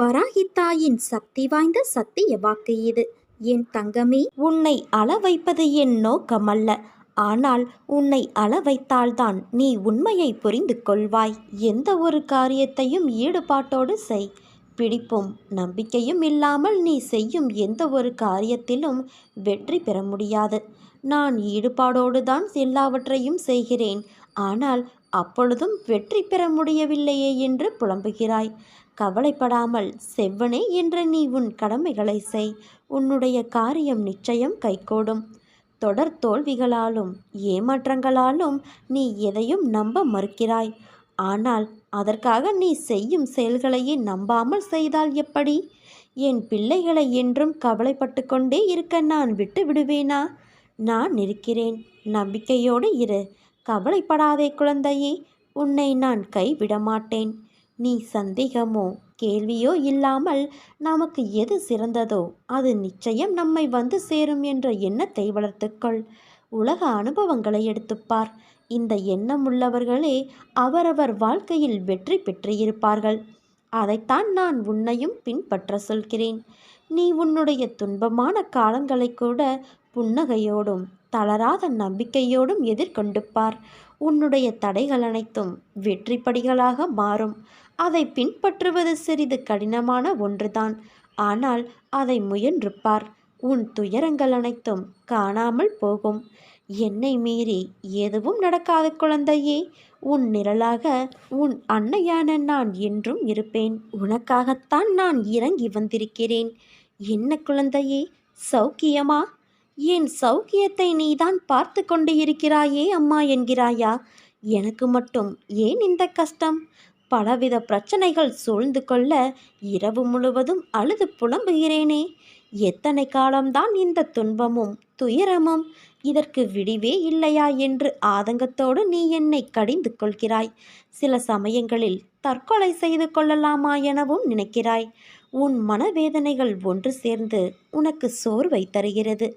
வராகித்தாயின் சக்தி வாய்ந்த சத்திய வாக்கு இது. என் தங்கமே உன்னை அள வைப்பது என் நோக்கமல்ல. ஆனால் உன்னை அள வைத்தால்தான் நீ உண்மையை புரிந்து கொள்வாய். எந்த ஒரு காரியத்தையும் ஈடுபாட்டோடு செய். பிடிப்பும் நம்பிக்கையும் இல்லாமல் நீ செய்யும் எந்த ஒரு காரியத்திலும் வெற்றி பெற முடியாது. நான் ஈடுபாடோடு தான் எல்லாவற்றையும் செய்கிறேன். ஆனால் அப்பொழுதும் வெற்றி பெற முடியவில்லையே என்று புலம்புகிறாய். கவலைப்படாமல் செவ்வனே என்ற நீ உன் கடமைகளை செய். உன்னுடைய காரியம் நிச்சயம் கைகூடும். தொடர் தோல்விகளாலும் ஏமாற்றங்களாலும் நீ எதையும் நம்ப மறுக்கிறாய். ஆனால் அதற்காக நீ செய்யும் செயல்களையே நம்பாமல் செய்தால் எப்படி? என் பிள்ளைகளை என்றும் கவலைப்பட்டு கொண்டே இருக்க நான் விட்டு விடுவேனா? நான் இருக்கிறேன். நம்பிக்கையோடு இரு. கவலைப்படாதே குழந்தையே. உன்னை நான் கைவிட மாட்டேன் நீ சந்தேகமோ கேள்வியோ இல்லாமல் நமக்கு எது சிறந்ததோ அது நிச்சயம் நம்மை வந்து சேரும் என்ற எண்ணத்தை வளர்த்துக்கொள். உலக அனுபவங்களை எடுத்துப்பார் இந்த எண்ணம் உள்ளவர்களே அவரவர் வாழ்க்கையில் வெற்றி பெற்றிருப்பார்கள் அதைத்தான் நான் உன்னையும் பின்பற்ற சொல்கிறேன். நீ உன்னுடைய துன்பமான காலங்களை கூட புன்னகையோடும் தளராத நம்பிக்கையோடும் எதிர்கொண்டு பார். உன்னுடைய தடைகள் அனைத்தும் வெற்றிப்படிகளாக மாறும். அதை பின்பற்றுவது சிறிது கடினமான ஒன்றுதான். ஆனால் அதை முயன்று பார் உன் துயரங்கள் அனைத்தும் காணாமல் போகும். என்னை மீறி எதுவும் நடக்காத குழந்தையே. உன் நிழலாக உன் அன்னையான நான் என்றும் இருப்பேன். உனக்காகத்தான் நான் இறங்கி வந்திருக்கிறேன். என்ன குழந்தையே சௌக்கியமா? என் சௌக்கியத்தை நீதான் பார்த்து கொண்டு இருக்கிறாயே அம்மா என்கிறாயா? எனக்கு மட்டும் ஏன் இந்த கஷ்டம்? பலவித பிரச்சனைகள் சூழ்ந்து கொள்ள இரவு முழுவதும் அழுது புலம்புகிறேனே. எத்தனை காலம்தான் இந்த துன்பமும் துயரமும்? இதற்கு விடிவே இல்லையா என்று ஆதங்கத்தோடு நீ என்னை கடிந்து கொள்கிறாய். சில சமயங்களில் தற்கொலை செய்து கொள்ளலாமா எனவும் நினைக்கிறாய். உன் மனவேதனைகள் ஒன்று சேர்ந்து உனக்கு சோர்வை தருகிறது.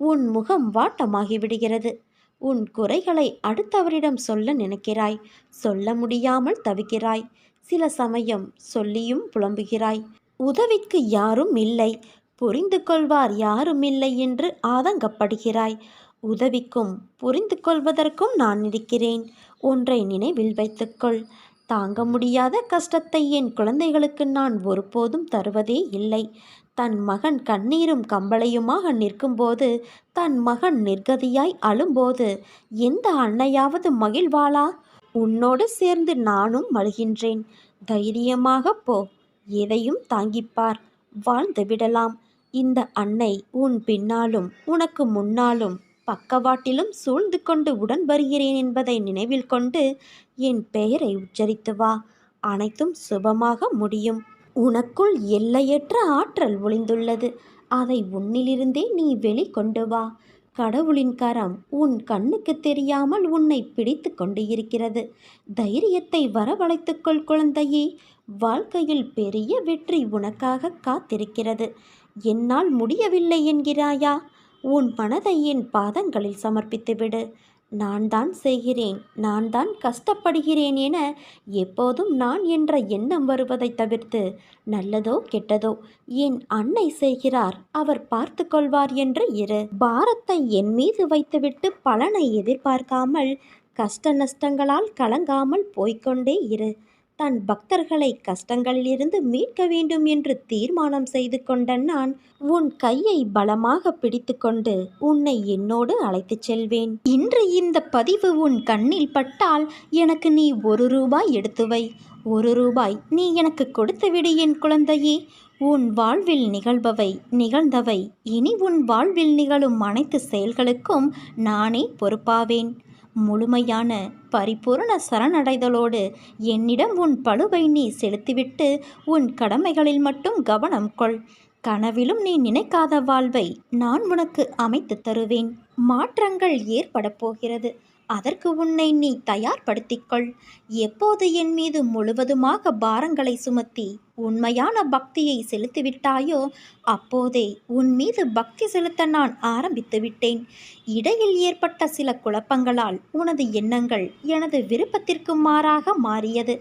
உன் முகம் வாட்டமாகிவிடுகிறது உன் குறைகளை அடுத்தவரிடம் சொல்ல நினைக்கிறாய். சொல்ல முடியாமல் தவிக்கிறாய். சில சமயம் சொல்லியும் புலம்புகிறாய். உதவிக்கு யாரும் இல்லை. புரிந்து கொள்வார் யாரும் இல்லை என்று ஆதங்கப்படுகிறாய். உதவிக்கும் புரிந்து கொள்வதற்கும் நான் இருக்கிறேன். ஒன்றை நினைவில் வைத்துக்கொள். தாங்க முடியாத கஷ்டத்தை என் குழந்தைகளுக்கு நான் ஒருபோதும் தருவதே இல்லை. தன் மகன் கண்ணீரும் கம்பளையுமாக நிற்கும்போது தன் மகன் நிர்கதியாய் அழும்போது எந்த அன்னையாவது மகிழ்வாளா? உன்னோடு சேர்ந்து நானும் மழுகின்றேன். தைரியமாக போ. எதையும் தாங்கிப்பார். வாழ்ந்து விடலாம். இந்த அன்னை உன் பின்னாலும் உனக்கு முன்னாலும் பக்கவாட்டிலும் சூழ்ந்து கொண்டு உடன் வருகிறேன் என்பதை நினைவில் கொண்டு என் பெயரை உச்சரித்து வா. அனைத்தும் சுபமாக முடியும். உனக்குள் எல்லையற்ற ஆற்றல் ஒளிந்துள்ளது. அதை உன்னிலிருந்தே நீ வெளிக்கொண்டு வா. கடவுளின் கரம் உன் கண்ணுக்கு தெரியாமல் உன்னை பிடித்து கொண்டு இருக்கிறது தைரியத்தை வரவழைத்துக்கொள் குழந்தையே. வாழ்க்கையில் பெரிய வெற்றி உனக்காக காத்திருக்கிறது. என்னால் முடியவில்லை என்கிறாயா? உன் மனதை என் பாதங்களில் சமர்ப்பித்துவிடு. நான் தான் செய்கிறேன் நான் தான் கஷ்டப்படுகிறேன் என எப்போதும் நான் என்ற எண்ணம் வருவதை தவிர்த்து நல்லதோ கெட்டதோ என் அன்னை செய்கிறார் அவர் பார்த்து கொள்வார் என்று இரு. பாரத்தை என் மீது வைத்துவிட்டு பலனை எதிர்பார்க்காமல் கஷ்ட நஷ்டங்களால் கலங்காமல் போய்க்கொண்டே இரு. தன் பக்தர்களை கஷ்டங்களிலிருந்து மீட்க வேண்டும் என்று தீர்மானம் செய்து கொண்ட நான் உன் கையை பலமாக பிடித்துக்கொண்டு உன்னை என்னோடு அழைத்துச் செல்வேன். இன்று இந்த பதிவு உன் கண்ணில் பட்டால் எனக்கு நீ ஒரு ரூபாய் எடுத்து வை. ஒரு ரூபாய் நீ எனக்கு கொடுத்துவிடு என் குழந்தையே. உன் வாழ்வில் நிகழ்பவை நிகழ்ந்தவை. இனி உன் வாழ்வில் நிகழும் அனைத்து செயல்களுக்கும் நானே பொறுப்பாவேன். முழுமையான பரிபூரண சரணடைதலோடு என்னிடம் உன் பழுவை நீ செலுத்திவிட்டு உன் கடமைகளில் மட்டும் கவனம் கொள். கனவிலும் நீ நினைக்காத வாழ்வை நான் உனக்கு அமைத்து தருவேன். மாற்றங்கள் ஏற்பட போகிறது. அதற்கு உன்னை நீ தயார்படுத்திக்கொள். எப்போது என் மீது முழுவதுமாக பாரங்களை சுமத்தி உண்மையான பக்தியை செலுத்திவிட்டாயோ அப்போதே உன் மீது பக்தி செலுத்த நான் ஆரம்பித்து விட்டேன். இடையில் ஏற்பட்ட சில குழப்பங்களால் உனது எண்ணங்கள் எனது விருப்பத்திற்கு மாறாக மாறியது.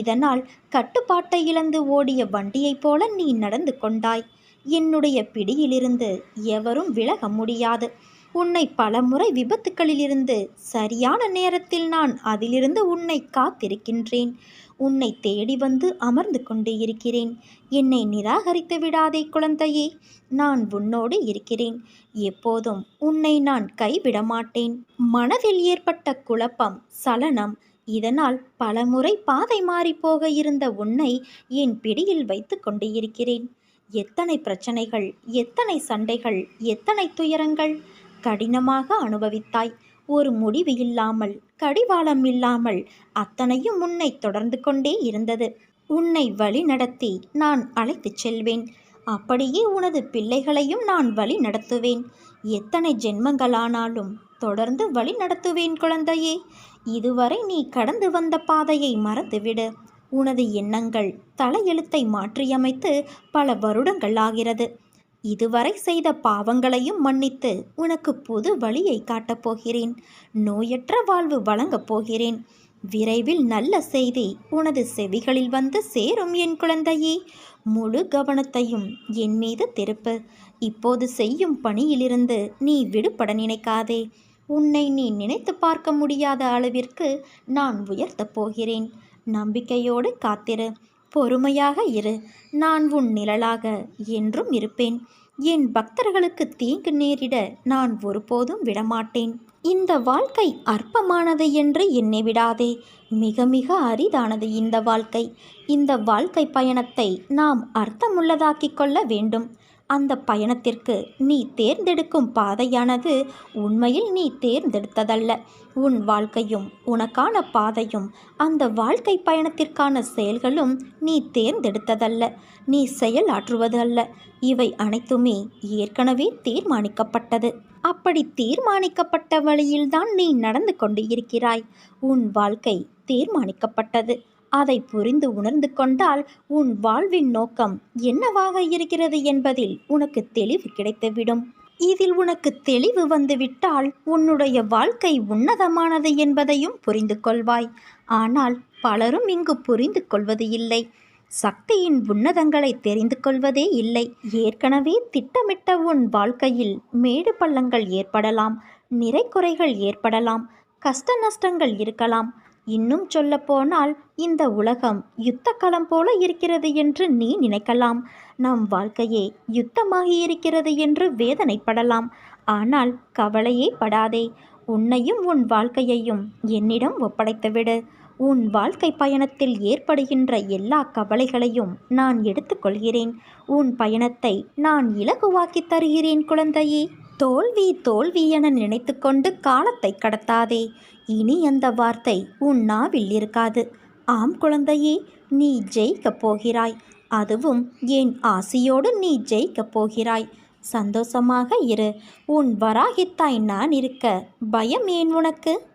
இதனால் கட்டுப்பாட்டை இழந்து ஓடிய வண்டியைப் போல நீ நடந்து கொண்டாய். என்னுடைய பிடியிலிருந்து எவரும் விலக முடியாது. உன்னை பலமுறை விபத்துக்களிலிருந்து சரியான நேரத்தில் நான் அதிலிருந்து உன்னை காத்திருக்கின்றேன். உன்னை தேடி வந்து அமர்ந்து கொண்டு இருக்கிறேன். என்னை நிராகரித்து விடாதே குழந்தையே நான் உன்னோடு இருக்கிறேன். எப்போதும் உன்னை நான் கைவிட மாட்டேன். மனதில் ஏற்பட்ட குழப்பம் சலனம் இதனால் பலமுறை பாதை மாறிப்போக இருந்த உன்னை என் பிடியில் வைத்து கொண்டு இருக்கிறேன். எத்தனை பிரச்சனைகள் எத்தனை சண்டைகள் எத்தனை துயரங்கள் கடினமாக அனுபவித்தாய். ஒரு முடிவு இல்லாமல் கடிவாளம் இல்லாமல் அத்தனையும் உன்னை தொடர்ந்து கொண்டே இருந்தது. உன்னை வழி நடத்தி நான் அழைத்துச் செல்வேன். அப்படியே உனது பிள்ளைகளையும் நான் வழி நடத்துவேன். எத்தனை ஜென்மங்களானாலும் தொடர்ந்து வழி நடத்துவேன் குழந்தையே. இதுவரை நீ கடந்து வந்த பாதையை மறந்துவிடு. உனது எண்ணங்கள் தலையெழுத்தை மாற்றியமைத்து பல வருடங்கள் ஆகிறது. இதுவரை செய்த பாவங்களையும் மன்னித்து உனக்கு புது வழியை காட்டப் போகிறேன். நோயற்ற வாழ்வு வழங்கப் போகிறேன். விரைவில் நல்ல செய்தி உனது செவிகளில் வந்து சேரும் என் குழந்தையே. முழு கவனத்தையும் என் மீது திருப்பு. இப்போது செய்யும் பணியிலிருந்து நீ விடுபட நினைக்காதே. உன்னை நீ நினைத்து பார்க்க முடியாத அளவிற்கு நான் உயர்த்தப் போகிறேன். நம்பிக்கையோடு காத்திரு. பொறுமையாக இரு. நான் உன் நிழலாக என்றும் இருப்பேன். என் பக்தர்களுக்கு தீங்கு நேரிட நான் ஒருபோதும் விடமாட்டேன். இந்த வாழ்க்கை அற்பமானது என்று எண்ணி விடாதே. மிக மிக அரிதானது இந்த வாழ்க்கை. இந்த வாழ்க்கை பயணத்தை நாம் அர்த்தமுள்ளதாக்கிக் கொள்ள வேண்டும். அந்த பயணத்திற்கு நீ தேர்ந்தெடுக்கும் பாதையானது உண்மையில் நீ தேர்ந்தெடுத்ததல்ல. உன் வாழ்க்கையும் உனக்கான பாதையும் அந்த வாழ்க்கை பயணத்திற்கான செயல்களும் நீ தேர்ந்தெடுத்ததல்ல. நீ செயலாற்றுவது அல்ல இவை அனைத்துமே ஏற்கனவே தீர்மானிக்கப்பட்டது. அப்படி தீர்மானிக்கப்பட்ட வழியில்தான் நீ நடந்து கொண்டு இருக்கிறாய் உன் வாழ்க்கை தீர்மானிக்கப்பட்டது. அதை புரிந்து உணர்ந்து கொண்டால் உன் வாழ்வின் நோக்கம் என்னவாக இருக்கிறது என்பதில் உனக்கு தெளிவு கிடைத்துவிடும். இதில் உனக்கு தெளிவு வந்துவிட்டால் உன்னுடைய வாழ்க்கை உன்னதமானது என்பதையும் புரிந்து கொள்வாய். ஆனால் பலரும் இங்கு புரிந்து கொள்வது இல்லை. சக்தியின் உன்னதங்களை தெரிந்து கொள்வதே இல்லை. ஏற்கனவே திட்டமிட்ட உன் வாழ்க்கையில் மேடு பள்ளங்கள் ஏற்படலாம் நிறைக்குறைகள் ஏற்படலாம் கஷ்ட நஷ்டங்கள் இருக்கலாம். இன்னும் சொல்லப்போனால் இந்த உலகம் யுத்த களம் போல இருக்கிறது என்று நீ நினைக்கலாம். நம் வாழ்க்கையே யுத்தமாகி இருக்கிறது என்று வேதனைப்படலாம். ஆனால் கவலையே படாதே. உன்னையும் உன் வாழ்க்கையையும் என்னிடம் ஒப்படைத்துவிடு உன் வாழ்க்கை பயணத்தில் ஏற்படுகின்ற எல்லா கவலைகளையும் நான் எடுத்துக்கொள்கிறேன். உன் பயணத்தை நான் இலகுவாக்கி தருகிறேன் குழந்தையே. தோல்வி தோல்வி என நினைத்துக்கொண்டு காலத்தை கடத்தாதே. இனி அந்த வார்த்தை உன் நாவில் இருக்காது. ஆம் குழந்தையே நீ ஜெயிக்கப் போகிறாய். அதுவும் என் ஆசையோடு நீ ஜெயிக்கப் போகிறாய். சந்தோஷமாக இரு. உன் வராகித்தாய் நான் இருக்க. பயம் ஏன் உனக்கு?